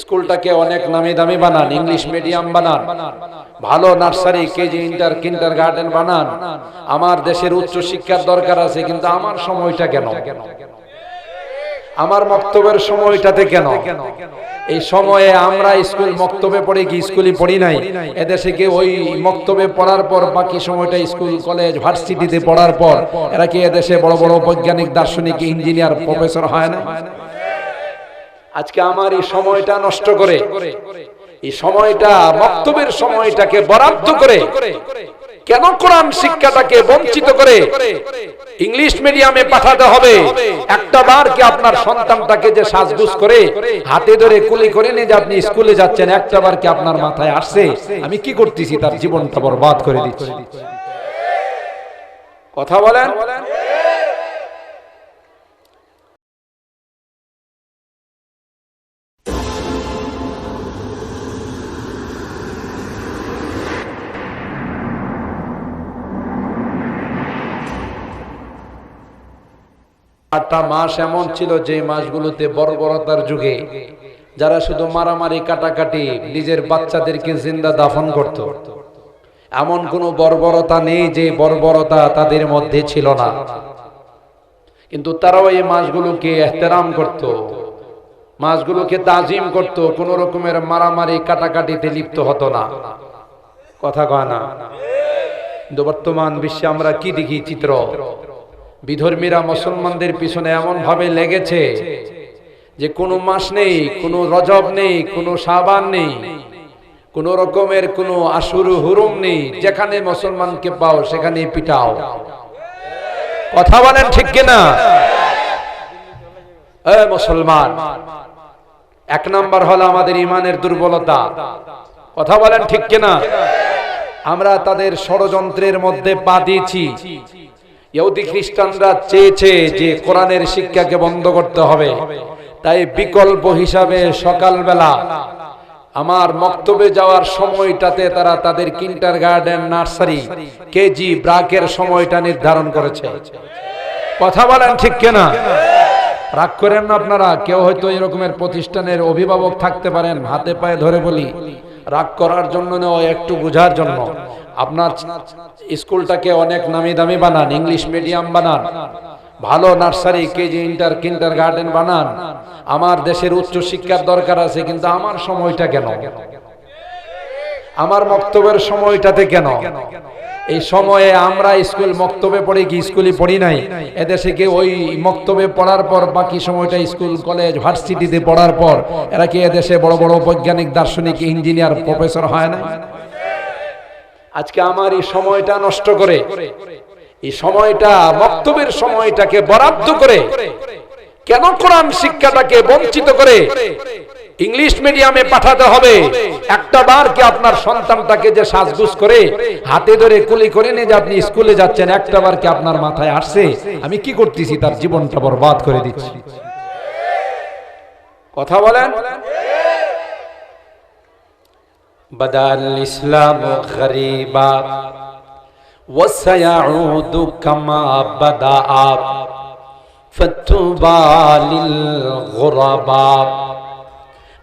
স্কুলটাকে অনেক নামি দামি বানান, ইংলিশ মিডিয়াম বানান। ভালো nursery, KG inter, kindergarten বানান। আমার দেশের উচ্চ শিক্ষার দরকার আছে, কিন্তু আমার সময়টা কেন? আমার মক্তবের সময়টাতে কেন? এই সময়ে আমরা স্কুল মক্তবে পড়ে কি স্কুলে পড়ি নাই? এদেশে কি ওই মক্তবে পড়ার পর বাকি সময়টা স্কুল, কলেজ, ভার্সিটিতে পড়ার পর এরা কি এদেশে বড় বড় বৈজ্ঞানিক, দার্শনিক, ইঞ্জিনিয়ার, প্রফেসর হয় না? আজকে আমার এই সময়টা নষ্ট করে। এই সময়টা বক্তব্যের সময়টাকে বরাদ্দ করে। কেন কোরআন শিক্ষাটাকে বঞ্চিত করে? ইংলিশ মিডিয়ামে পাঠাতে হবে। একটা বার কি আপনার সন্তানটাকে যে সাজগুজ করে, হাতে ধরে কুলি করে নিয়ে যে আপনি স্কুলে যাচ্ছেন, একটা বার কি আপনার মাথায় আসছে। আমি কি করতেছি? তার জীবনটা বরবাদ করে দিচ্ছি। কথা বলেন? আটটা মাস এমন ছিল যে মাসগুলোতে বর্বরতার যুগে যারা শুধু মারামারি, কাটাকাটি নিজের বাচ্চাদেরকে জিন্দা দাফন করত। এমন কোনো বর্বরতা নেই যে বর্বরতা তাদের মধ্যে ছিল না। কিন্তু তারাও এই মাসগুলোকে এহতেরাম করত, মাসগুলোকে তাজিম করত, কোন রকমের মারামারি, কাটাকাটিতে লিপ্ত হতো না। কথা কয় না? কিন্তু বর্তমান বিশ্বে আমরা কি দেখি চিত্র? বিধর্মীরা মুসলমানদের পিছনে এমন ভাবে লেগেছে যে কোনো মাস নেই, কোনো রজব নেই, কোনো সাবান নেই, কোন রকমের কোনো আশুরু হুরুম নেই, যেখানে মুসলমানকে পাও সেখানে পিটাও। কথা বলেন ঠিক কিনা? মুসলমান, এক নাম্বার হলো আমাদের ইমানের দুর্বলতা। কথা বলেন ঠিক কিনা? আমরা তাদের ষড়যন্ত্রের মধ্যে পা দিয়েছি। ইহুদি খ্রিস্টানরা চেয়েছে যে কোরআনের শিক্ষাকে বন্ধ করতে হবে। তাই বিকল্প হিসাবে সকালবেলা আমার মক্তবে যাওয়ার সময়টাতে তারা তাদের কিন্টার গার্ডেন, নার্সারি, কেজি, ব্রাকের সময়টা নির্ধারণ করেছে। কথা বলেন ঠিক কেনা? রাগ করেন না আপনারা? কেউ হয়তো এরকমের প্রতিষ্ঠানের অভিভাবক থাকতে পারেন, হাতে পায়ে ধরে বলি। রাগ করার জন্য নয় একটু বোঝার জন্য। আপনার স্কুলটাকে অনেক নামি দামি বানান, ইংলিশ মিডিয়াম বানান, ভালো nursery, KG inter kindergarten বানান। আমার দেশের উচ্চ শিক্ষার দরকার আছে, কিন্তু আমার সময়টা কেন? আমার মক্তবের সময়টাতে কেন? এই সময়ে আমরা স্কুল মক্তবে পড়ে কি স্কুলে পড়ি নাই? এদেশে কি ওই মক্তবে পড়ার পর বাকি সময়টা স্কুল, কলেজ, ভার্সিটিতে পড়ার পর এরা কি এদেশে বড় বড় বৈজ্ঞানিক, দার্শনিক, ইঞ্জিনিয়ার, প্রফেসর হয় না? আজকে আমার এই সময়টা নষ্ট করে, এই সময়টা বক্তব্যের সময়টাকে বরাদ্দ করে, কেন কোরআন শিক্ষাটাকে বঞ্চিত করে ইংলিশ মিডিয়ামে পাঠাতে হবে একটা বার কি আপনার সন্তানটাকে যে সাজগুজ করে হাতে ধরে কুলি করে নিয়ে যে আপনি স্কুলে যাচ্ছেন একটা বার কি আপনার মাথায় আসছে আমি কি করতেছি তার জীবনটা বরবাদ করে দিচ্ছি কথা বলেন বদাল ইসলাম গরিবা وسيعود كما بدا فتوبى للغرباء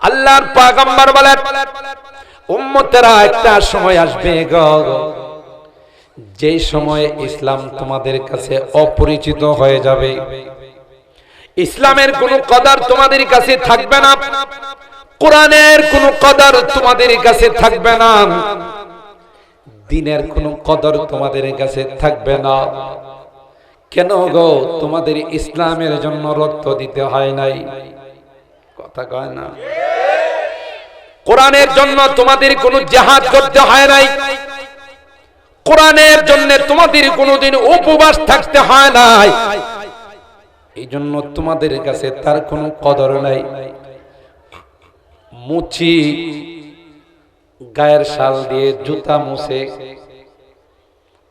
আল্লাহর পাগম্বর বলেন উম্মতেরা একটা সময় আসবে গো, যে সময়ে ইসলাম তোমাদের কাছে অপরিচিত হয়ে যাবে। ইসলামের কোন কদার তোমাদের কাছে থাকবে না, কোরআনের কোন কদার তোমাদের কাছে থাকবে না, দিনের কোন কদর তোমাদের কাছে থাকবে না। কেন গো, তোমাদের ইসলামের জন্য রক্ত দিতে হয় নাই? কথা কয় না। কোরআনের জন্য তোমাদের কোনো জাহাজ করতে হয় নাই। কোরআনের জন্য তোমাদের কোনোদিন উপবাস থাকতে হয় নাই। এই জন্য তোমাদের কাছে তার কোনো কদর নাই। মুচি, গায়ের শাল দিয়ে জুতা মুছে।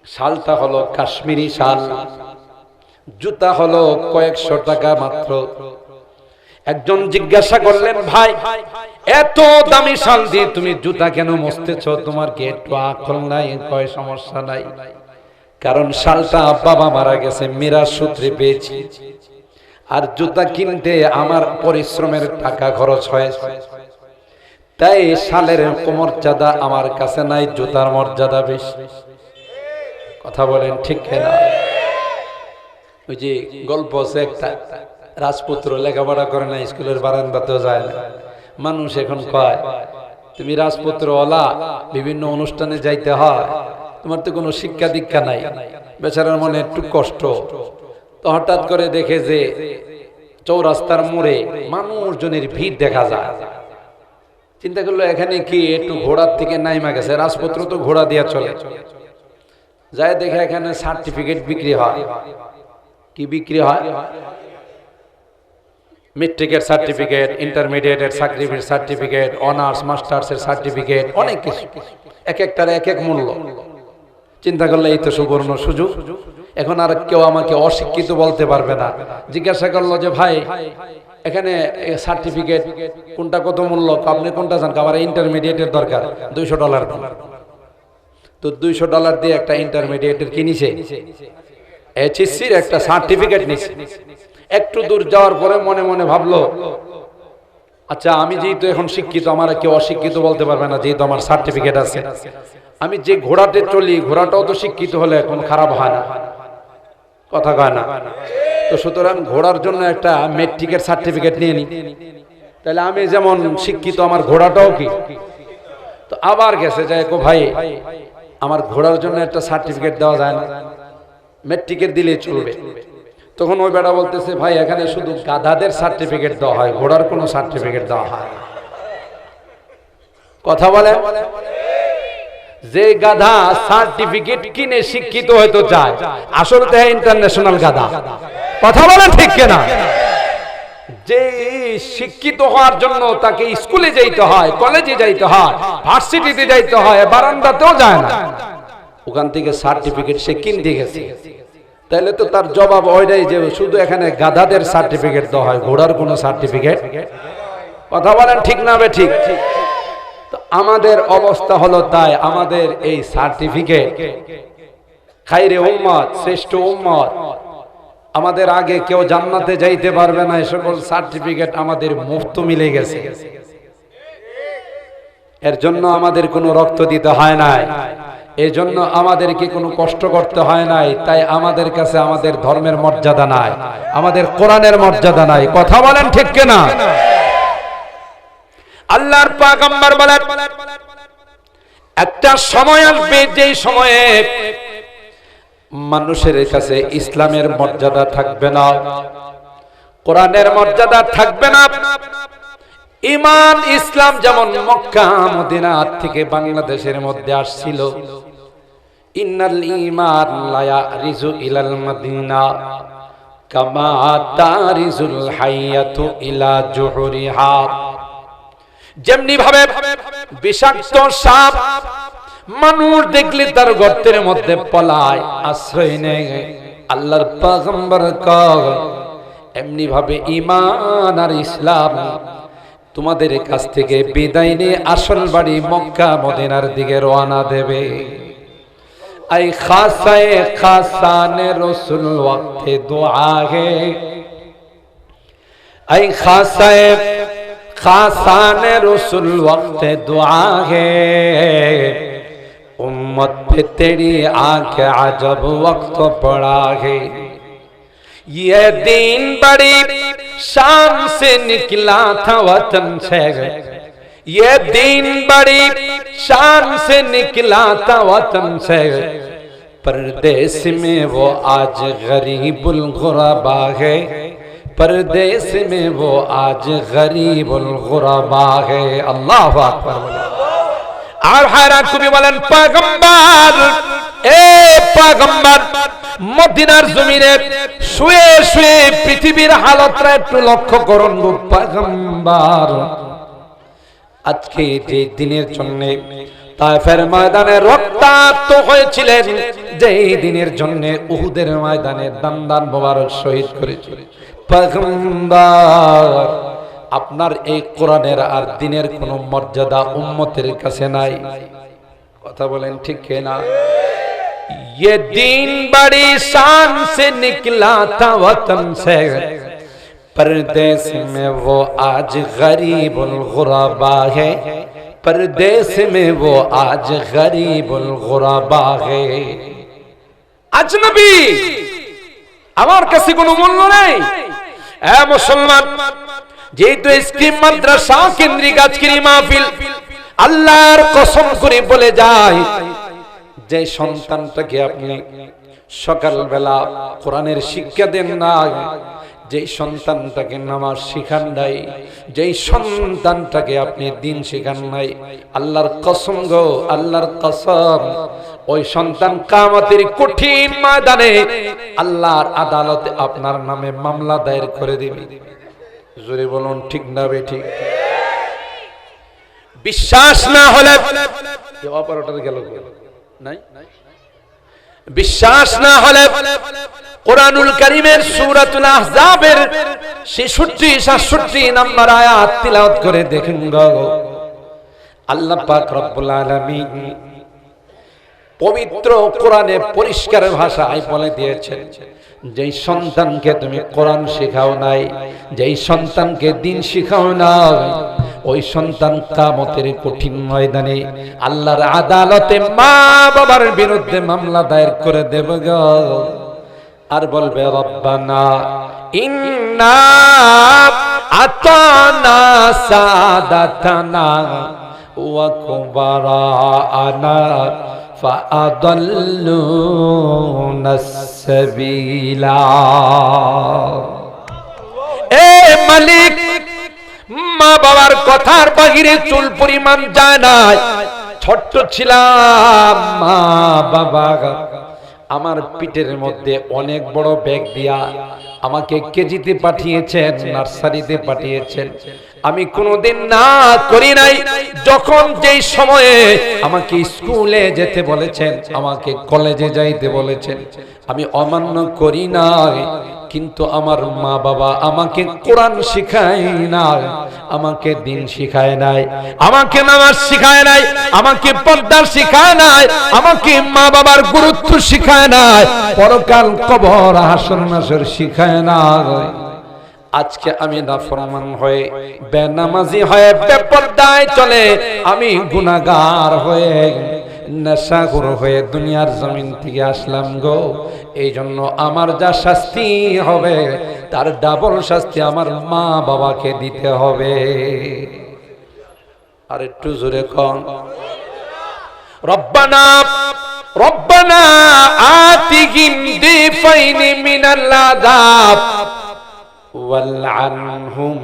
শালটা হলো কাশ্মীরি শাল। জুতা হলো কয়েকশো টাকা মাত্র। একজন জিজ্ঞাসা করলেন, ভাই, এত দামি শাল দিয়ে তুমি জুতা কেন মস্তেছ? তোমার কি একটু আকল নাই? কয়, সমস্যা নাই। কারণ শালটা বাবা মারা গেছে, মেরা সূত্রে পেয়েছি। আর জুতা কিনতে আমার পরিশ্রমের টাকা খরচ হয়েছে। তাই শালের মর্যাদা আমার কাছে নাই, জুতার মর্যাদা বেশি। কথা বলেন, ঠিক না ওই যে গল্প আছে একটা, রাজপুত্র লেখাপড়া করে না, স্কুলের বারান্দাতেও যায় না। মানুষ এখন কয়, তুমি রাজপুত্র ওলা বিভিন্ন অনুষ্ঠানে যাইতে হয়, তোমার তো কোনো শিক্ষা দীক্ষা নাই, বেচারার মনে একটু কষ্ট। তো হঠাৎ করে দেখে যে চৌরাস্তার মোড়ে মানুষজনের ভিড় দেখা যায়। চিন্তা করল, এখানে কি একটু ঘোড়ার থেকে নাইমা গেছে? রাজপুত্র তো ঘোড়া দিয়া চলে। যায় দেখে এখানে সার্টিফিকেট বিক্রি হয়। কি বিক্রি হয়? মেট্রিকের সার্টিফিকেট ইন্টারমিডিয়েটের সার্টিফিকেট সার্টিফিকেট অনার্স মাস্টার্সের সার্টিফিকেট অনেক কিছু। এক একটার এক এক মূল্য। চিন্তা করলে এই তো সুবর্ণ সুযোগ। এখন আর কেউ আমাকে অশিক্ষিত বলতে পারবে না। জিজ্ঞাসা করল যে, ভাই, এখানে সার্টিফিকেট কোনটা কত মূল্য? আপনি কোনটা জান আমার ইন্টারমিডিয়েটের দরকার, দুইশো ডলার তো দুইশো ডলার দিয়ে একটা ইন্টারমিডিয়েটের কিনিছে। এইচএসসির একটা সার্টিফিকেট নিছে। একটু দূর যাওয়ার পরে মনে মনে ভাবলো আচ্ছা আমি যেহেতু এখন শিক্ষিত আমার কেউ অশিক্ষিত বলতে পারবে না যেহেতু আমার সার্টিফিকেট আছে। আমি যে ঘোড়াতে চলি ঘোড়াটাও তো শিক্ষিত হলে এখন খারাপ হয় না। কথা কয় না। তো সুতরাং ঘোড়ার জন্য একটা মেট্রিকের সার্টিফিকেট নিয়ে নি। তাহলে আমি যেমন শিক্ষিত আমার ঘোড়াটাও কি? তো আবার গেছে যায় কো ভাই আমার ঘোড়ার জন্য একটা সার্টিফিকেট দেওয়া যায় না। মেট্রিকের দিলে চলবে। তখন ওই বেটা বলতেছে, ভাই, এখানে শুধু গাধাদের সার্টিফিকেট দেওয়া হয়, ঘোড়ার কোনো সার্টিফিকেট দেওয়া হয় কথা বলে? যে গাধা সার্টিফিকেট কিনে শিক্ষিত হয়তো চায়, আসলে তো ইন্টারন্যাশনাল গাধা। কথা বলেন ঠিক কিনা? যে শিক্ষিত হওয়ার জন্য তাকে স্কুলে যাইতে হয়, কলেজে যাইতে হয়, ভার্সিটিতে যাইতে হয়, বারান্দাতেও যায় না। ওখান থেকে সার্টিফিকেট সে কিনতে গেছে। তাহলে তো তার জবাব ওইটাই যে শুধু এখানে গাধাদের সার্টিফিকেট দেওয়া হয়, ঘোড়ার কোনো সার্টিফিকেট কথা বলেন ঠিক না ঠিক? আমাদের অবস্থা হলো তাই, আমাদের এই সার্টিফিকেট খাইরে উম্মত, শ্রেষ্ঠ উম্মত। আমাদের আগে কেউ জান্নাতে যাইতে পারবে না এই সকল সার্টিফিকেট আমাদের মুফত মিলে গেছে। এর জন্য আমাদের কোনো রক্ত দিতে হয় নাই। এই জন্য আমাদেরকে কোনো কষ্ট করতে হয় নাই, তাই আমাদের কাছে আমাদের ধর্মের মর্যাদা নাই, আমাদের কোরআনের মর্যাদা নাই। কথা বলেন ঠিক কিনা? আল্লাহর পাগম্বর বলেন, একটা সময় আসবে, যেই সময়ে মানুষের কাছে ইসলামের মর্যাদা থাকবে না, কোরআনের মর্যাদা থাকবে না। ইমান ইসলাম যেমন মক্কা, মদিনা থেকে বাংলাদেশের মধ্যে আসছিল ইন্নাল ইমান লায়া রিজু ইলাল মদিনা, কামা তারিজুল হাইয়াতু ইলা জুহুরিহা। যেমনি ভাবে বিষাক্ত সাপ মানুষ দেখলে তার গর্তের মধ্যে পলায়, আশ্রয় নেয়, আল্লাহর পাগম্বর কয়, এমনি ভাবে ইমান আর ইসলাম তোমাদের কাছ থেকে বিদায় নিয়ে আসল বাড়ি মক্কা, মদিনার দিকে রওনা দেবে। ای خاصہ خاصان رسول وقت دعا ہے ای خاصہ خاصان رسول وقت دعا ہے امت پہ تیری آنکھ عجب وقت پڑا ہے یہ دین بڑی شام سے نکلا تھا وطن سے ये दिन बड़ी शान से निकला था वतन से परदेश में वो आज गरीबुल गुरबा है परदेश में वो आज गरीबुल गुरबा है अल्लाह আকবার আর হায়রান কবি বলেন পাগম্বার এ পাগম্বার মদিনার জমিনে শুয়ে শুয়ে পৃথিবীর হালতটা একটু লক্ষ্য করুন গো পাগম্বার আজকে যে দিনের জন্য তাইফের ময়দানে রক্তাক্ত হয়েছিলেন যেই দিনের জন্য উহুদের ময়দানে দান দান মোবারক শহীদ করেছিল পয়গম্বর আপনার এই কোরআনের আর দিনের কোনো মর্যাদা উম্মতের কাছে নাই কথা বলেন ঠিক না ये दिन बड़ी शान से निकला था वतन से परदेश में वो आज गरीबुल गुरबा है परदेश में वो आज गरीबुल गुरबा है আজনবী আমার কাছে কোনো মূল্য নেই এ মুসলমান যেহেতু স্কিম মাদ্রাসা কেন্দ্রিক আজকের এই মাহফিল আল্লাহর কসম করে বলে যায় যে সন্তানটাকে আপনি সকালবেলা কোরআনের শিক্ষা দেন না যেই সন্তানটাকে নামাজ শিখান নাই, যেই সন্তানটাকে আপনি দিন শিখান নাই, আল্লাহর কসম গো, আল্লাহর কসম, ওই সন্তান কামতের কঠিন ময়দানে আল্লাহর আদালতে আপনার নামে মামলা দায়ের করে দিবে। জোরে বলুন, ঠিক না বে ঠিক? বিশ্বাস না হলে অপারেটর গেল নাই নাই? বিশ্বাস না হলে কোরআনুল করিমের সূরাতুল আহজাবের 66 67 নম্বর আয়াত তিলাওয়াত করে দেখেন আল্লাহ পাক রব্বুল আলামিন পবিত্র কোরআনে পরিষ্কার ভাষায় বলে দিয়েছেন, যেই সন্তানকে তুমি কোরআন শেখাও নাই, যেই সন্তানকে দিন শিখাও নাই ওই সন্তান কামতের কঠিন ময়দানে আল্লাহর আদালতে মা বাবার বিরুদ্ধে মামলা দায়ের করে দেব গ। আর বলবে, রব্বানা ইন্না এ মালিক মা বাবার কথার বাহিরে চুল পরিমাণ যায় না ছোট্ট ছিলাম মা বাবা আমার পিঠের মধ্যে অনেক বড় ব্যাগ দিয়া আমাকে কেজিতে পাঠিয়েছেন, নার্সারিতে পাঠিয়েছেন। আমি কোনোদিন না করি নাই। যখন যেই সময়ে আমাকে স্কুলে যেতে বলেছেন, আমাকে কলেজে যাইতে বলেছেন, আমি অমান্য করি নাই। কিন্তু আমার মা বাবা আমাকে কোরআন শিখায় না আমাকে দিন শিখায় নাই, আমাকে নামাজ শিখায় নাই, আমাকে পর্দার শিখায় নাই, আমাকে মা বাবার গুরুত্ব শিখায় নাই, পরকাল কবর হাসর নাসর শিখায় নাই। আজকে আমি নাফরমান হয়ে বেনামাজি হয়ে বেপরদায় চলে, আমি গুনাহগার হয়ে নেশাগুর হয়ে দুনিয়ার জমিন থেকে আসলাম গো। এই জন্য আমার যা শাস্তি হবে, তার ডাবল শাস্তি আমার মা বাবাকে দিতে হবে। আর একটু জোরে কন। রব্বানা রব্বানা আতিহিম দিফাইনি মিনাল আযাব। والعنهم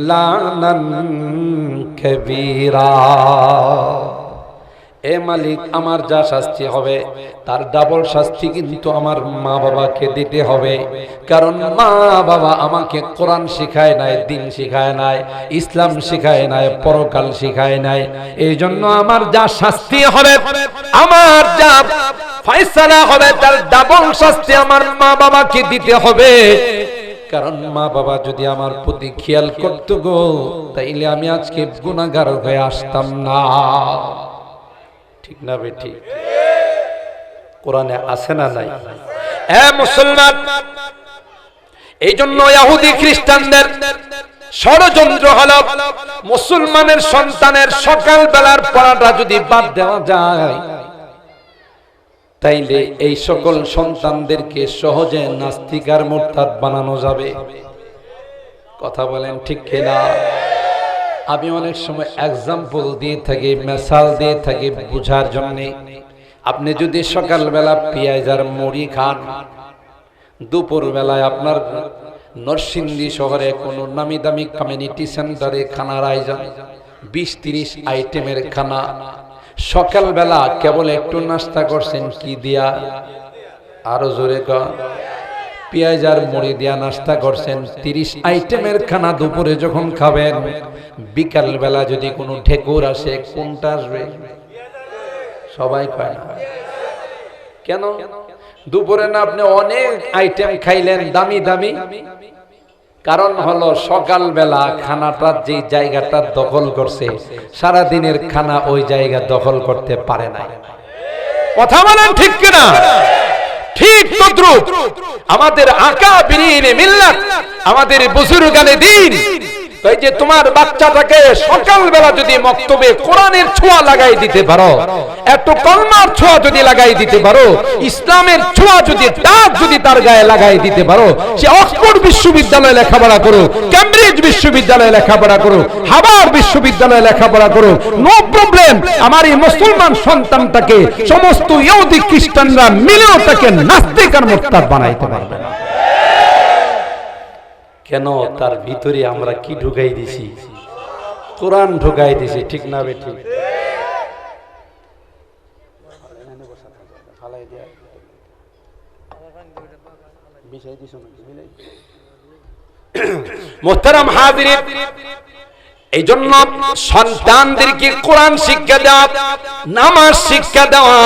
লানান كبيرا এ মালিক আমার যা শাস্তি হবে তার ডাবল শাস্তি কিন্তু আমার মা বাবাকে দিতে হবে কারণ মা বাবা আমাকে কোরআন শিখায় নাই দিন শিখায় নাই ইসলাম শিখায় নাই পরকাল শিখায় নাই এই জন্য আমার যা শাস্তি হবে আমার যা ফয়সালা হবে তার ডাবল শাস্তি আমার মা বাবাকে দিতে হবে কারণ মা বাবা যদি আমার প্রতি খেয়াল করতো গো, তাইলে আমি আজকে গুণাগার হয়ে আসতাম না। ঠিক না বে, ঠিক। কোরআনে আছে না নাই? এ মুসলমান এই জন্য ইহুদি খ্রিস্টানদের ষড়যন্ত্র হলো মুসলমানের সন্তানের সকাল বেলার পড়াটা যদি বাদ দেওয়া যায় তাইলে এই সকল সন্তানদেরকে সহজে নাস্তিকার মোরতাদ বানানো যাবে। কথা বলেন ঠিক কিনা? আমি অনেক সময় এক্সাম্পল দিয়ে থাকি, মেসাল দিয়ে থাকি বুঝার জন্য। আপনি যদি সকালবেলা পেঁয়াজ আর মুড়ি খান দুপুর বেলায় আপনার নরসিংদী শহরে কোনো নামি দামি কমিউনিটি সেন্টারে খানার আয়োজন বিশ তিরিশ আইটেমের খানা। সকালবেলা কেবল একটু নাস্তা করছেন কি দিয়া? আরও জোরে কর পেঁয়াজ আর মুড়ি দিয়া নাস্তা করছেন। তিরিশ আইটেমের খানা দুপুরে যখন খাবেন বিকাল বেলা যদি কোনো ঠেকুর আসে, কোনটা আসবে? সবাই খায় না। কেন? দুপুরে না আপনি অনেক আইটেম খাইলেন, দামি দামি। কারণ হলো সকালবেলা খানাটা যে জায়গাটা দখল করছে সারা দিনের খানা ওই জায়গা দখল করতে পারে না কথা বলেন ঠিক কিনা? ঠিক তদ্রুপ। আমাদের আকা বিরিনে মিল্লাত, আমাদের বুজুর্গানে দিন এই যে তোমার বাচ্চাটাকে সকালবেলা যদি মক্তবে কোরআনের ছোঁয়া লাগাই দিতে পারো, একটু কলমার ছোঁয়া যদি লাগাই দিতে পারো, ইসলামের ছোঁয়া যদি, দাগ যদি তার গায়ে লাগাই দিতে পারো, সে অক্সফোর্ড বিশ্ববিদ্যালয়ে লেখাপড়া করো ক্যামব্রিজ বিশ্ববিদ্যালয়ে লেখাপড়া করো হাবার বিশ্ববিদ্যালয়ে লেখাপড়া করো নো প্রবলেম, আমার এই মুসলমান সন্তানটাকে সমস্ত ইহুদি খ্রিস্টানরা মিলেও তাকে নাস্তিক আর মোরতাদ বানাইতে পারবে না। কেন তার ভিতরে আমরা কি ঢুকাই দিছি? কোরআন ঢুকাই দিছি, ঠিক না বেটি মোহতারাম হাজিরিন এই জন্য সন্তানদেরকে কোরআন শিক্ষা দেওয়া, নামাজ শিক্ষা দেওয়া,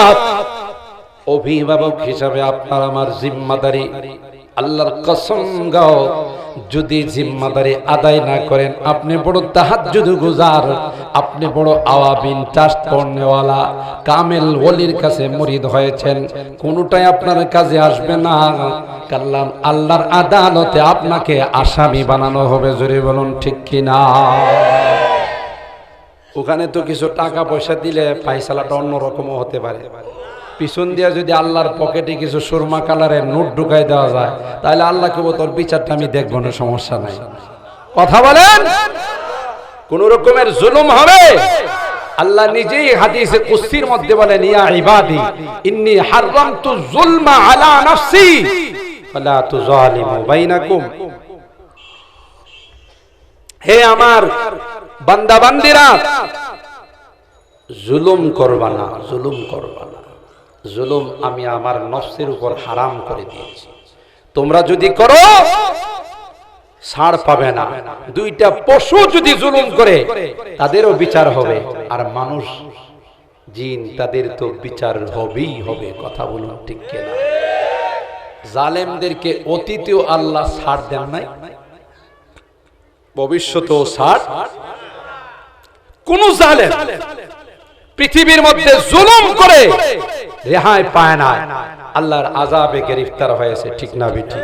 অভিভাবক হিসাবে আপনার আমার জিম্মাদারি, আল্লাহর কসম গাও যদি জিম্মাদারি আদায় না করেন, আপনি বড় তাহাজ্জুদ গুজার, আপনি বড় আওয়াবিন ট্রাস্ট পড়নেওয়ালা কামেল ওলির কাছে মুরিদ হয়েছেন, কোনটাই আপনার কাজে আসবে না। কাল্লাম আল্লাহর আদালতে আপনাকে আসামি বানানো হবে, জোরে বলুন ঠিক কিনা? ওখানে তো কিছু টাকা পয়সা দিলে ফাইসালাটা অন্যরকমও হতে পারে। পিছন দিয়ে যদি আল্লাহর পকেটে কিছু সুরমা কালারের নোট ঢুকাই দেওয়া যায়, তাহলে আল্লাহ কেবল তোর বিচারটা আমি দেখব না, সমস্যা নাই। কথা বলেন? কোন রকমের জুলুম হবে? আল্লাহ নিজেই হাদিসে কুস্তির মধ্যে বলেন, ইয়া ইবাদি, ইন্নি হারামতু যুলমা আলা নাফসি, ফালা তুযালিমু বাইনাকুম। হে আমার বান্দা বান্দিরা জুলুম করবা না, জুলুম করবা না। জুলুম আমি আমার নফসের উপর হারাম করে দিয়েছি। তোমরা যদি করো পাবে না। দুইটা পশু যদি জুলুম করে, তাদেরও বিচার হবে। আর মানুষ, জিন, তাদের তো বিচার হবেই হবে, কথা বলুন ঠিক কিনা? জালেমদেরকে অতীতেও আল্লাহ ছাড় দেন নাই, ভবিষ্যতেও ছাড়। কোন জালেম পৃথিবীর মধ্যে জুলুম করে রেহাই পায় না। আল্লাহর আজাবে গ্রেফতার হয়েছে, ঠিক না বিঠি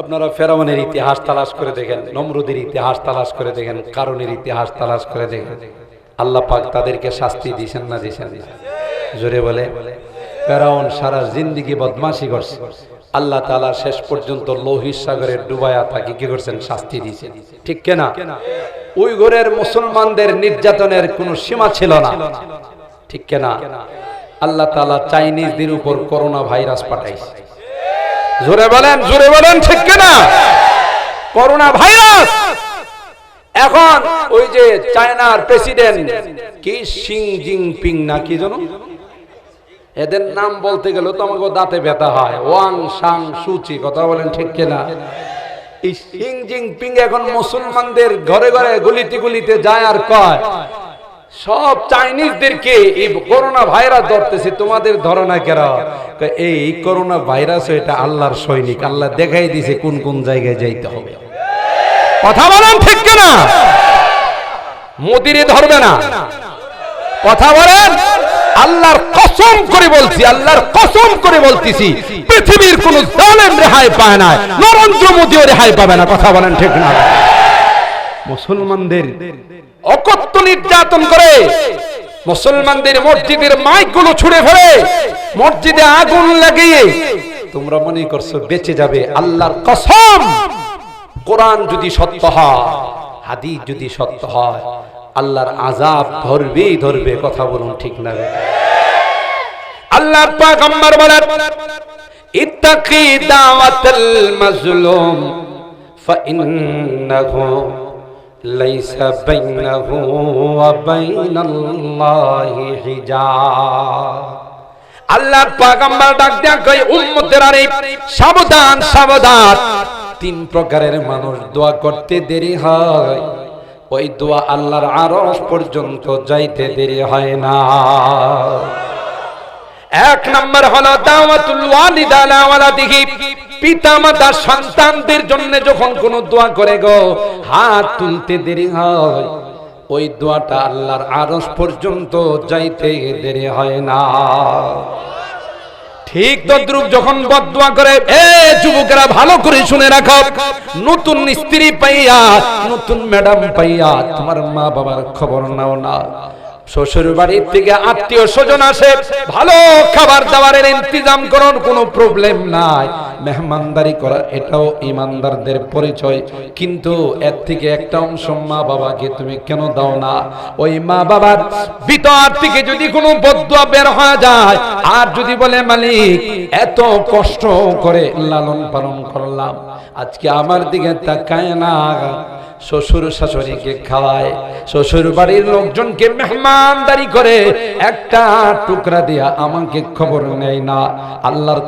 আপনারা ফেরাউনের ইতিহাস তালাশ করে দেখেন, নমরুদের ইতিহাস তালাশ করে দেখেন কারণের ইতিহাস তালাশ করে দেখেন। আল্লাহ পাক তাদেরকে শাস্তি দিয়েছেন না দিয়েছেন জোরে বলে, ফেরাউন সারা জিন্দিগি বদমাশি করছে। আল্লাহ তালা শেষ পর্যন্ত লোহিত সাগরের ডুবায়া তাকে কি করছেন? শাস্তি দিয়েছে ঠিক কেনা? ওই ঘরের মুসলমানদের নির্যাতনের কোনো সীমা ছিল না। ঠিক কেনা? আল্লাহ তালা চাইনিজদের উপর করোনা ভাইরাস পাঠাইছে। জোরে বলেন জোরে বলেন, ঠিক কেনা? করোনা ভাইরাস এখন ওই যে চায়নার প্রেসিডেন্ট কি সিং জিনপিং না কি জানো এদের নাম বলতে গেলে তো আমাকে দাঁতে ব্যথা হয়। ওয়াং সাং সুচি কথা বলেন ঠিক কিনা? এই সিং জিনপিং এখন মুসলমানদের ঘরে ঘরে গলিতে গলিতে যায় আর কয়, সব চাইনিজদেরকে এই করোনা ভাইরাস ধরতেছে, তোমাদের ধরনা কেরা? এই করোনা ভাইরাস এটা আল্লাহর সৈনিক, আল্লাহ দেখাই দিছে কোন কোন জায়গায় যাইতে হবে। কথা বলেন ঠিক কিনা? মোদিরে ধরবে না। কথা বলেন? আল্লাহর কসম করে বলছি, আল্লাহর কসম করে বলতেছি, পৃথিবীর কোন জালেম রেহাই পায় না, নরেন্দ্র মোদীও রেহাই পাবে না, কথা বলেন ঠিক না। মুসলমানদের অকথ্য নির্যাতন করে, মুসলমানদের মসজিদের মাইকগুলো ছুড়ে ফেলে, মসজিদে আগুন লাগিয়ে, তোমরা মনে করছ বেঁচে যাবে, আল্লাহর কসম। কোরআন যদি সত্য হয়, হাদিস যদি সত্য হয় আল্লাহর আজাব ধরবেই ধরবে, কথা বলুন ঠিক না? পাগম্বর ডাক সাবধান সাবধান। তিন প্রকারের মানুষ দোয়া করতে দেরি হয়। ওই দোয়া আল্লাহর আরশ পর্যন্ত যাইতে দেরি হয় না। এক নম্বর হলো দাওয়াতুল পিতা মাতা সন্তানদের জন্য যখন কোন দোয়া করে গো, হাত তুলতে দেরি হয়। ওই দোয়াটা আল্লাহর আরশ পর্যন্ত যাইতে দেরি হয় না। ঠিক তদ্রুপ যখন বদুয়া করে, এ যুবকেরা, ভালো করে শুনে রাখো। নতুন স্ত্রী পাইয়া, নতুন ম্যাডাম পাইয়া তোমার মা বাবার খবর নাও না। শ্বশুর বাড়ির থেকে আত্মীয় স্বজন আসে, ভালো খাবার দাবারের ইন্তজাম করার কোনো প্রবলেম নাই। মেহমানদারি করা, এটাও ইমানদারদের পরিচয়। কিন্তু এর থেকে একটা অংশ মা বাবাকে তুমি কেন দাও না? ওই মা বাবার ভিতর থেকে যদি কোনো বদুয়া বের হয়ে যায়, আর যদি বলে, মালিক, এত কষ্ট করে লালন পালন করলাম, আজকে আমার দিকে তাকায় না। শ্বশুর শাশুড়িকে খাওয়ায়, শ্বশুর বাড়ির লোকজনকে মেহমানদারি করে, একটা টুকরা দিয়া আমাকে খবর নেয় না। আল্লাহর